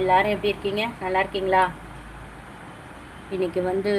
எல்லாரும் எப்படி இருக்கீங்க? நல்லா இருக்கீங்களா? இன்னைக்கு வந்து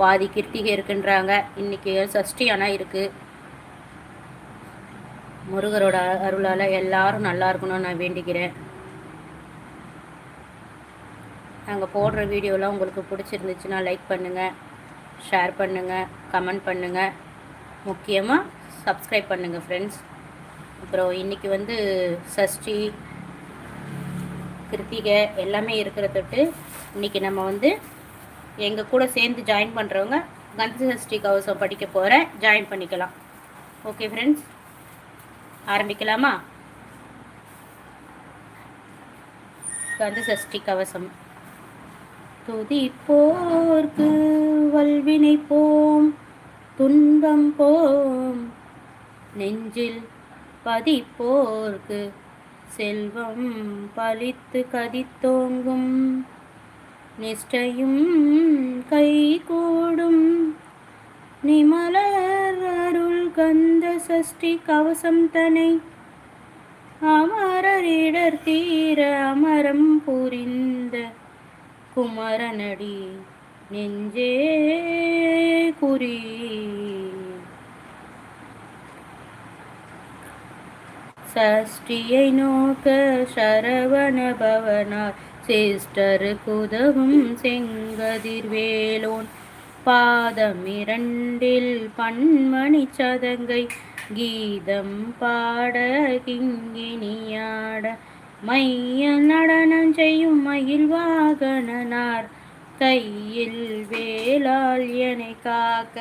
பாதி கிருத்திகை இருக்குன்றாங்க. இன்னைக்கு சஷ்டி ஆனால் இருக்கு. முருகரோட அருளால் எல்லாரும் நல்லா இருக்கணும்னு நான் வேண்டிக்கிறேன். நாங்கள் போடுற வீடியோலாம் உங்களுக்கு பிடிச்சிருந்துச்சுன்னா லைக் பண்ணுங்கள் ஷேர் பண்ணுங்கள் கமெண்ட் பண்ணுங்கள் முக்கியமாக சப்ஸ்கிரைப் பண்ணுங்கள் ஃப்ரெண்ட்ஸ் அப்புறம் இன்றைக்கி வந்து சஷ்டி கிருத்திகை எல்லாமே இருக்கிற தொட்டு இன்றைக்கி நம்ம வந்து எங்கள் கூட சேர்ந்து ஜாயின் பண்ணுறவங்க கந்தசஷ்டி கவசம் படிக்க போகிற ஜாயின் பண்ணிக்கலாம். ஓகே ஃப்ரெண்ட்ஸ் ஆரம்பிக்கலாமா? கந்தசஷ்டி கவசம். துதிப்போர்க்கு வல்வினை போம் துன்பம் போம் நெஞ்சில் பதிப்போர்க்கு செல்வம் பலித்து கதித்தோங்கும். நிஷ்டையும் கைகூடும். நிமலர் அருள் கந்த சஷ்டி கவசம் தனை. அமரரிடர் தீர அமரம் புரிந்த குமரனடி நெஞ்சே குறி. சஷ்டியை நோக்க சரவண பவனார் சிஸ்டர் குதவும் செங்கதிர்வேலோன். பாதம் இரண்டில் பன்மணி சதங்கை. கீதம் பாட கிங்கினியாட மைய நடனம் செய்யும் மயில் வாகனனார். கையில் வேளால் என காக்க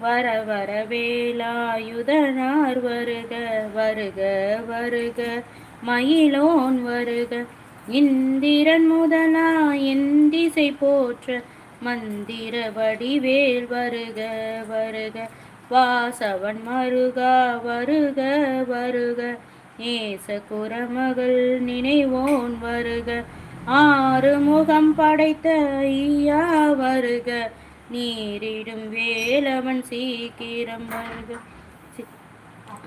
வர வர வேலாயுதனார் வருக வருக வருக. மயிலோன் வருக இந்திரன் முதலா இந்திசை போற்ற. மந்திர வடிவேல் வருக வருக. வாசவன் மருகா வருக வருக. ஏச குரமகள் நினைவோன் வருக. ஆறு முகம் படைத்த ஐயா வருக. நீரிடும் வேலவன் சீக்கிரம் வருக.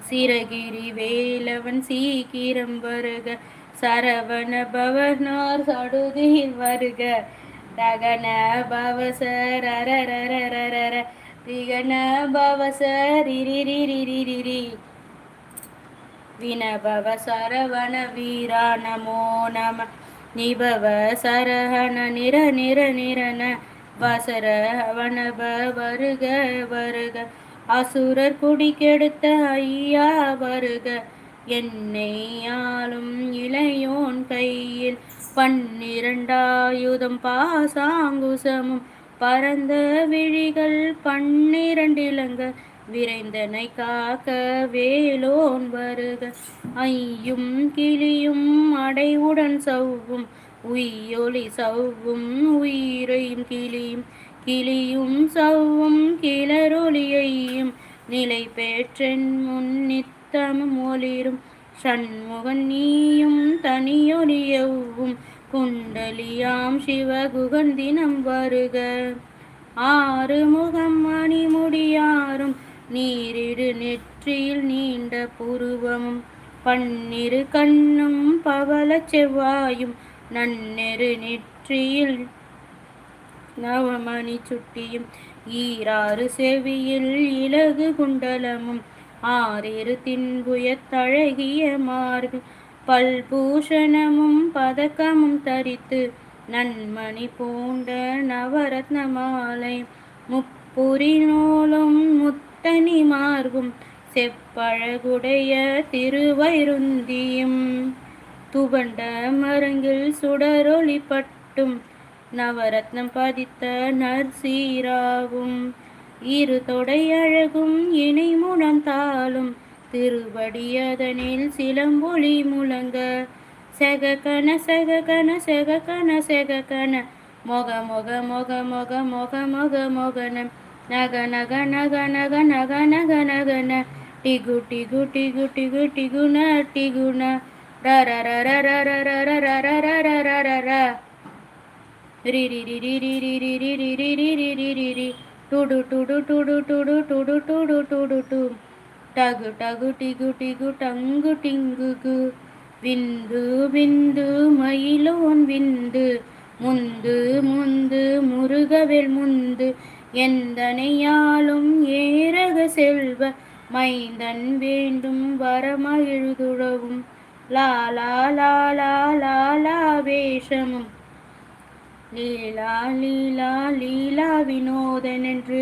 சிறகிரி வேலவன் சீக்கிரம் வருக. சரவண பவனார் சடுதியில் வருக. தகன பவசர் அரரரரரர. திகன பவசர் இரிரிரிரிரிரி வினபவ சரவண வீரா நமோ நம. நிபவ சரஹன நிர நிர நிரன. வசரவணப வருக வருக. அசுரர் குடிக்கெடுத்த ஐயா வருக. என்னை ஆளும் இளையோன் கையில் பன்னிரண்டாயுதம் பாசாங்குசமும். பரந்த விழிகள் பன்னிரண்டிலங்க விரைந்தனை காக்க வேலோன் வருக. ஐயும் கிளியும் அடைவுடன் சவ்வும். உய்யொலி சவ்வும் உயிரையும் கிளியும் கிளியும் சவ்வும் கிளரொலியையும். நிலை பெற்றென் முன்னித்தமும் ஒளிரும். சண்முகன் நீயும் தனியொலியவும் குண்டலியாம் சிவகுகன் தினம் வருக. ஆறு முகம் மணிமுடியாரும் நீரிடு நெற்றியில் நீண்ட புருவமும். பன்னிரு கண்ணும் பவள செவ்வாயும். நன்னெரு நெற்றியில் நவமணி சுட்டியும் ஈராறு செவியில் இலகு குண்டலமும் ஆறிரு தின்புயத்தழகிய மார்பு பல்பூஷணமும் பதக்கமும் தரித்து நன்மணி பூண்ட நவரத்ன மாலை முப்புரி நூலும் முத்தனி மார்பும் செப்பழகுடைய திருவைருந்தியும் துவண்ட மரங்கில் சுடரொளி பட்டும். நவரத்னம் பதித்த நர்சீராவும் இரு தொடை அழகும் இணை முழந்தாலும் திருவடியதனில் சிலம்பொலி முழங்க செககன செககன செககன செககன மொக மொக மொக மொக மொக மொக மொகன நக நக நக நக நக நக நகன. டிகு டிகு டிகு டிகு டிகுன டிகுன. டுடு டுடு டுடு டுடு டுடு டுடு டுடு டு டகு டகு டிகு டிகு டங்கு டிங்குகு விந்து விந்து மயிலோன் விந்து முந்து முந்து முருகவெல் முந்து எந்தனையாலும் ஏறக செல்வ மைந்தன் வேண்டும் வரமாக வரமகிழ்துழவும் லாலா லாலா லாலா வேஷமும். லீலா லீலா லீலா வினோதன் என்று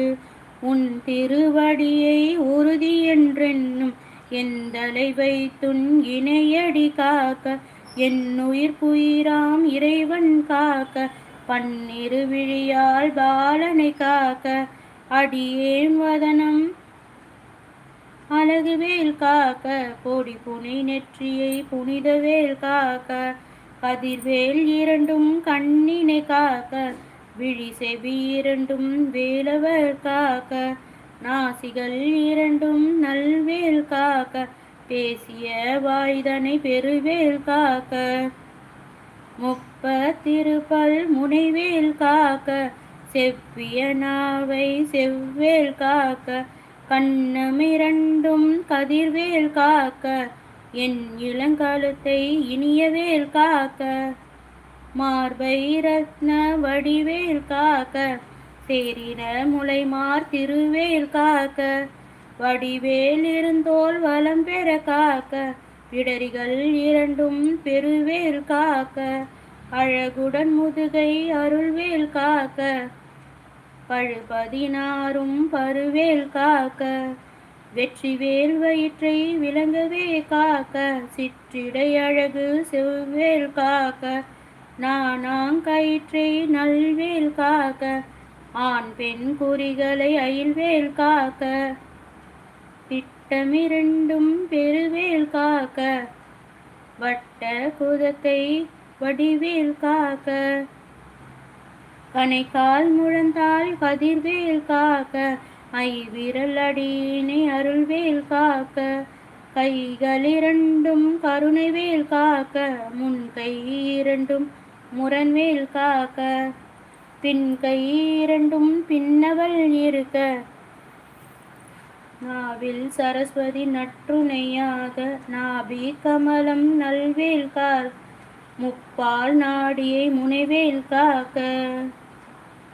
உன் திருவடியை உறுதி என்றென்னும் எந்தலை வைத்துன் இணையடி காக்க என் உயிர் புயிராம் இறைவன் காக்க பன்னிரு விழியால் பாலனை காக்க அடியேன் வதனம் அழகுவேல் காக்க கோடி புனை நெற்றியை புனித வேல் காக்க கதிர்வேல் இரண்டும் கண்ணினை காக்க விழி செவி இரண்டும் வேலவர் காக்க நாசிகள் இரண்டும் நல்வேல் காக்க பேசிய வாய்தனை பெருவேல் காக்க முப்ப திருப்பல் முனைவேல் காக்க செவ்விய நாவை செவ்வேல் காக்க கண்ணமிரண்டும் கதிர்வேல் காக்க என் இளங்காலத்தை இனியவேல் காக்க. மார்பை ரத்ன வடிவேல் காக்க சேரின முளைமார் திருவேல் காக்க. வடிவேல் இருந்தோல் வலம் பெற காக்க பிடரிகள் இரண்டும் பெருவேல் காக்க. அழகுடன் முதுகை அருள்வேல் காக்க. பழு பதினாறும் பருவேல் காக்க வெற்றிவேல் வயிற்றை விளங்கவே காக்க சிற்றிடை அழகு செவ்வேல் காக்க நானாங்கயிற்றை நல்வேல் காக்க ஆண் பெண் குறிகளை அயில்வேல் காக்க திட்டமிரண்டும் பெருவேல் காக்க வட்ட குதத்தை வடிவேல் காக்க. கணைக்கால் முழந்தால் கதிர்வேல் காக்க ஐ விரல் அடியினை அருள்வேல் காக்க கைகளிரண்டும் கருணைவேல் காக்க முன் கை இரண்டும் முரண்வேல் காக்க பின் கை இரண்டும் பின்னவள் இருக்க நாவில் சரஸ்வதி நற்றுணையாக நாபி கமலம் நல்வேல் கால் முப்பால் நாடியை முனைவேல் காக்க.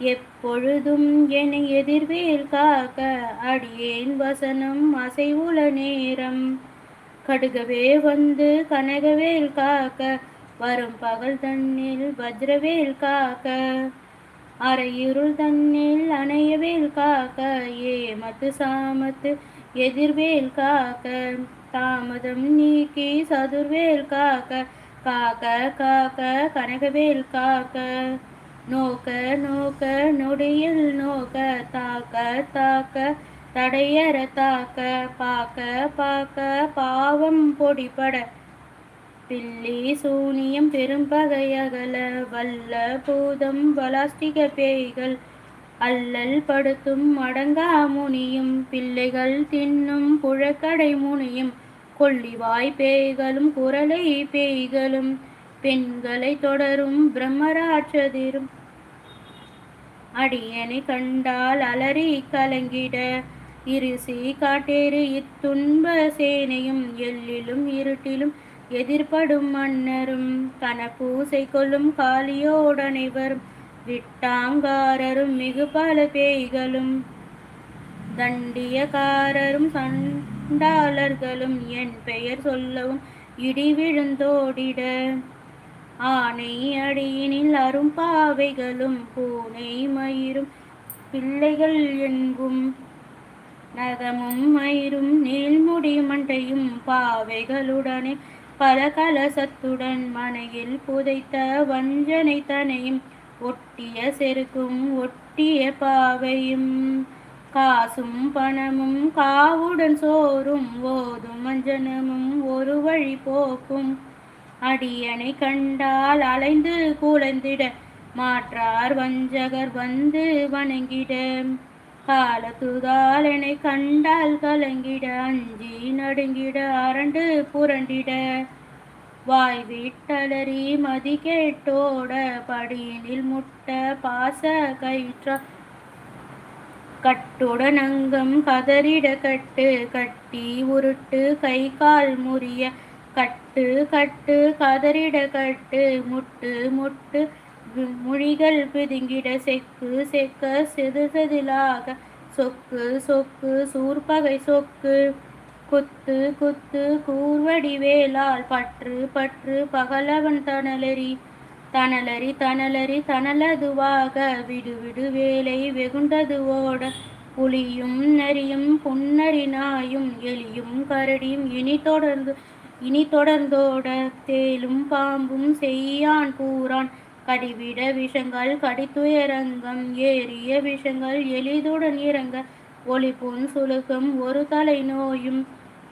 எப்பொழுதும் என்னை எதிர்வேல் காக்க அடியேன் வசனம் அசைவுல நேரம். கடுகவே வந்து கனகவேல் காக்க வரும் பகல் தன்னில் வஜ்ரவேல் காக்க. அரையிருள் தன்னில் அணையவேல் காக்க ஏமத்து சாமத்து எதிர்வேல் காக்க. தாமதம் நீக்கி சதுர்வேல் காக்க காக்க காக்க கனகவேல் காக்க. நோக்க நோக்க நொடியில் நோக்க தாக்க தாக்க தடையற தாக்க பாக்க பாக்க பாவம் பொடிபட. பில்லி சூனியம் பெரும்பகையகல வல்ல பூதம் பலாஸ்டிக பேய்கள் அல்லல் படுத்தும் அடங்கா முனியும் பிள்ளைகள் தின்னும் புழக்கடை முனியும் கொள்ளிவாய் பேய்களும் குரலை பேய்களும் பெண்களை தொடரும் பிரம்மராட்சதிரும். அடியனை கண்டால் அலறி கலங்கிட இருசி காட்டேறு இத்துன்ப சேனையும் எல்லிலும் இருட்டிலும் எதிர்படும் மன்னரும் கனப்பூசை கொள்ளும் காலியோடனைவரும் விட்டாங்காரரும் மிகு பல பேய்களும் தண்டியக்காரரும் சண்டாளர்களும் என் பெயர் சொல்லவும் இடி விழுந்தோடிட. ஆனை அடியினில் அரும் பாவைகளும் பூனை மயிரும் பிள்ளைகள் என்பும் நகமும் மயிரும் நீள்முடி மண்டையும் பாவைகளுடனே பல கலசத்துடன் மனையில் புதைத்த வஞ்சனை தனையும் ஒட்டிய செருக்கும் ஒட்டிய பாவையும். காசும் பணமும் காவுடன் சோறும் ஓதும் மஞ்சனமும் ஒரு வழி போக்கும். அடியனை கண்டால் அலைந்து குலைந்திட மாற்றார் வஞ்சகர் வந்து வணங்கிட. காலத்துதாலனை கண்டால் கலங்கிட அஞ்சி நடுங்கிட அரண்டு புரண்டிட. வாய் வீட்டலறி மதி கேட்டோட படியினில் முட்ட பாச கயிற்ற. கட்டுடனங்கம் கதறிட கட்டு கட்டி உருட்டு கை கால் முறிய. கட்டு கட்டு கட்டு கதறிட கட்டு முட்டு முட்டு மொழிகள் பிதுங்கிட செக்கு செக்க செது செதிலாக சொக்கு சொக்கு சூர்பகை சொக்கு குத்து குத்து கூர்வடி வேலால் பற்று பற்று பகலவன் தனலரி தனலரி தனலரி தனலதுவாக விடு விடு வேலை வெகுண்டது ஓட புலியும் நரியும் புன்னரி நாயும் எலியும் கரடியும் இனி தொடர்ந்து இனி தொடர்ந்தோட தேலும் பாம்பும் செய்யான் கூறான். கடிவிட விஷங்கள் கடித்துயரங்கம் ஏறிய விஷங்கள் எளிதுடன் இறங்க. ஒளிப்புண் சுழுக்கம் ஒரு தலை நோயும்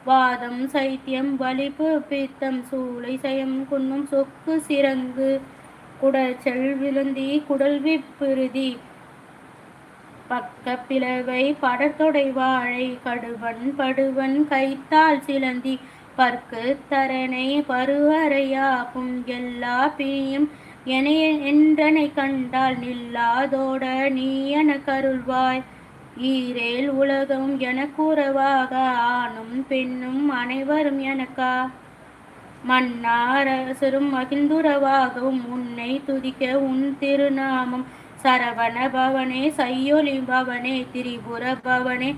வாதம் சைத்தியம் வலிப்பு பித்தம் சூளை சயம் குன்னும் சொக்கு சிறங்கு. குடச்சல் விழுந்தி குடல்வி பிருதி பக்க பிளவை படத்தொடை வாழை கடுவன் படுவன் கைத்தால் சிலந்தி. பற்கு தரனை பருவரையாகும் எல்லா பிரியும் என என்றனை கண்டால் நில்லாதோட நீ என கருள்வாய். ஈரேல் உலகம் எனக்குறவாக ஆணும் பெண்ணும் அனைவரும் எனக்கா? மன்னாரசரும் மகிழ்ந்துறவாகவும் உன்னை துதிக்க உன் திருநாமம். சரவண பவனே சையொலி பவனே திரிபுர பவனே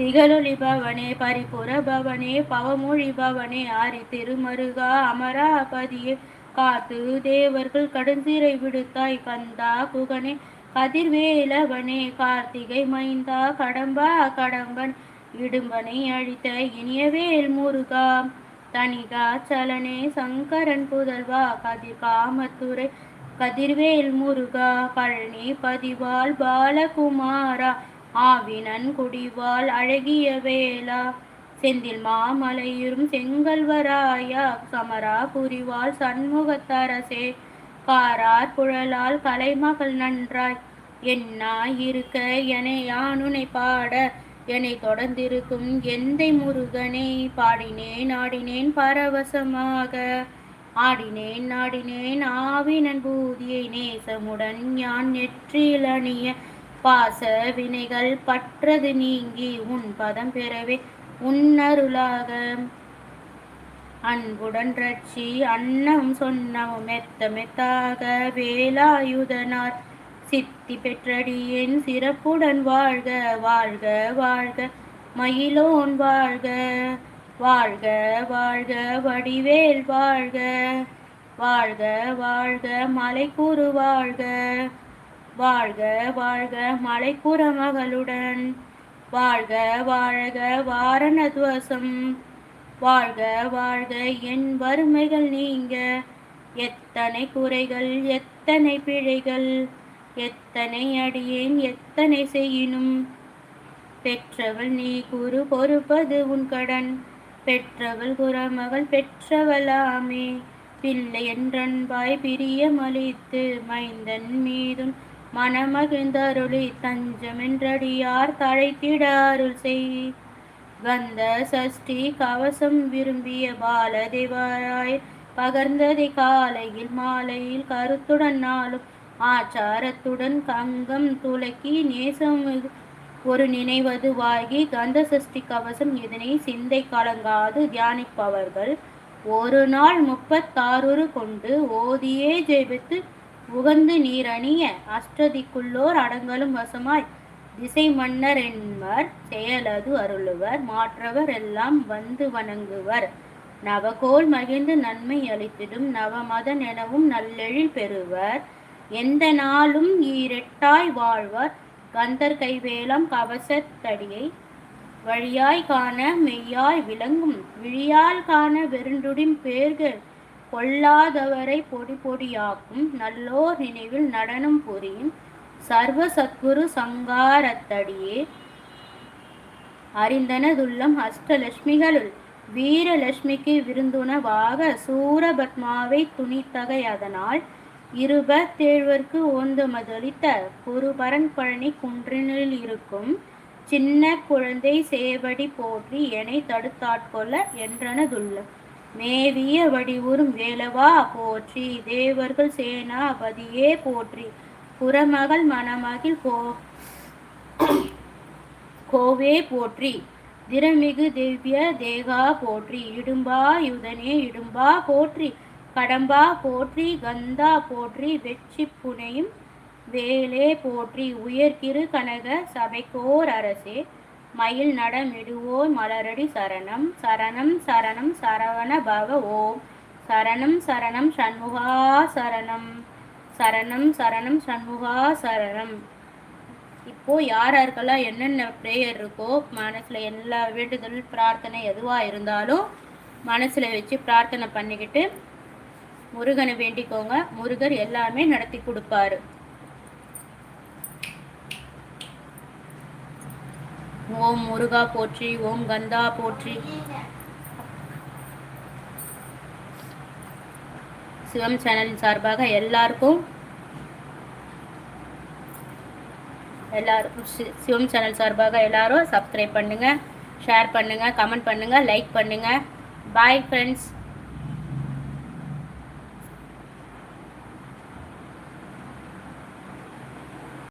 திகழொலி பவனே பரிபுர பவனே பவமொழி பவனே ஆரி திருமருகா அமராபதியே காத்து தேவர்கள் கடுஞ்சிறை விடுத்தாய் கந்தா குகனே கதிர்வேலவனே கார்த்திகை மைந்தா கடம்பா கடம்பன் இடும்பனை அழித்த இனியவேல் முருகா. தனிகா சலனே சங்கரன் புதல்வா கதிர் காமத்துறை கதிர்வேல் முருகா. பழனி பதிவாள் பாலகுமாரா ஆவினன் குடிவாள் அழகிய வேளா. செந்தில் மாமலையுறும் செங்கல்வராயா. சமரா புரிவாள் சண்முகத்தரசே. காரார் புழலால் கலைமகள் நன்றாய். என்னாய் இருக்க என யானுனை பாட. என்னை தொடர்ந்திருக்கும் எந்தை முருகனை. பாடினேன் ஆடினேன் பரவசமாக. ஆடினேன் நாடினேன் ஆவினன் பூதியை நேசமுடன் யான் நெற்றிலணிய. பாச வினைகள் பற்றது நீங்கி உன் பதம் பெறவே உன்னருளாக. அன்புடன் ரட்சி அன்னம் சொன்னவும் மெத்த மெத்தாக வேலாயுதனார். சித்தி பெற்றடியின் சிறப்புடன் வாழ்க வாழ்க வாழ்க மயிலோன் வாழ்க வாழ்க வாழ்க வடிவேல் வாழ்க வாழ்க வாழ்க மலைக்கூறு வாழ்க. வாழ்க வாழ்க மலைக்கூற மகளுடன். வாழ்க வாழ்க வாரணத்வசம். வாழ்க வாழ்க என் வறுமைகள் நீங்க. எத்தனை குறைகள் எத்தனை பிழைகள். எத்தனை அடியேன் எத்தனை செய்யினும். பெற்றவள் நீ குரு பொறுப்பது உன் கடன். பெற்றவள் குரமகள் பெற்றவளாமே. பிள்ளை என்றன்பாய் பிரியமளித்து மைந்தன் மீதும் மனமகிழ்ந்தருளி தஞ்சமென்றடியார் தழைத்திட அருள் செய். கந்த சஷ்டி கவசம் விரும்பிய பாலதேவராய் பகர்ந்ததை காலையில் மாலையில் கருத்துடன் நாளும் ஆச்சாரத்துடன் கங்கம் துலக்கி நேசம் ஒரு நினைவதுவாகி கந்த சஷ்டி கவசம் இதனை சிந்தை கலங்காது தியானிப்பவர்கள். ஒரு நாள் முப்பத்தாறு கொண்டு ஓதியே ஜெபித்து உகந்து நீரணிய அஷ்டதிக்குள்ளோர் அடங்கலும் வசமாய் திசை மன்னர் என்பர் செயலது அருளுவர். மாற்றவர் எல்லாம் வந்து வணங்குவர். நவகோல் மகிழ்ந்து நன்மை அளித்திடும். நவமதன் எனவும் நல்லெழில் பெறுவர். எந்த நாளும் ஈரெட்டாய் வாழ்வர். கந்தர் கைவேலம் கவசத்தடியை வழியாய் காண மெய்யாய் விளங்கும். விழியால் காண வெருண்டுடின் பேர்கள் கொல்லாதவரை பொடி பொடியாக்கும் நல்லோர் நினைவில் நடனம் புரியும் சர்வ சத்குரு சங்காரத்தடியே. அறிந்தனதுள்ளம் அஷ்டலட்சுமிகளுள் வீரலட்சுமிக்கு விருந்துணவாக சூரபத்மாவை துணித்தகை அதனால் இருபத்தேழ்வர்க்கு ஓந்தமதளித்த குருபரன் பழனி குன்றினில் இருக்கும் சின்ன குழந்தை சேவடி போற்றி என்னை தடுத்தாட்கொள்ள என்றனதுள்ளம். மேவிய வடிவுறும் வேலவா போற்றி தேவர்கள் சேனாபதியே போற்றி. புறமகள் மணமகிழ் கோ கோவே போற்றி. திறமிகு திவ்ய தேகா போற்றி. இடும்பா யுதனே இடும்பா போற்றி. கடம்பா போற்றி. கந்தா போற்றி. வெற்றி புனையும் வேலே போற்றி. உயர்கிரு கனக சபைக்கோர் அரசே. மயில் நடமிடுவோர் மலரடி சரணம். சரணம் சரணம் சரவண பவ ஓம். சரணம் சரணம் சண்முகா சரணம். சரணம் சரணம் சண்முகா சரணம். இப்போ யார் யாருக்கெல்லாம் என்னென்ன ப்ரேயர் இருக்கோ மனசுல எல்லா வேண்டுதல் பிரார்த்தனை எதுவா இருந்தாலும் மனசுல வச்சு பிரார்த்தனை பண்ணிக்கிட்டு முருகனை வேண்டிக்கோங்க. முருகர் எல்லாமே நடத்தி கொடுப்பாரு. ஓம் முருகா போற்றி ஓம் கந்தா போற்றி. சிவம் சேனலின் சார்பாக எல்லாருக்கும் எல்லாருக்கும் சி- சிவம் சேனல் சார்பாக எல்லாரும் சப்ஸ்கிரைப் பண்ணுங்க ஷேர் பண்ணுங்க கமெண்ட் பண்ணுங்க லைக் பண்ணுங்க. Bye friends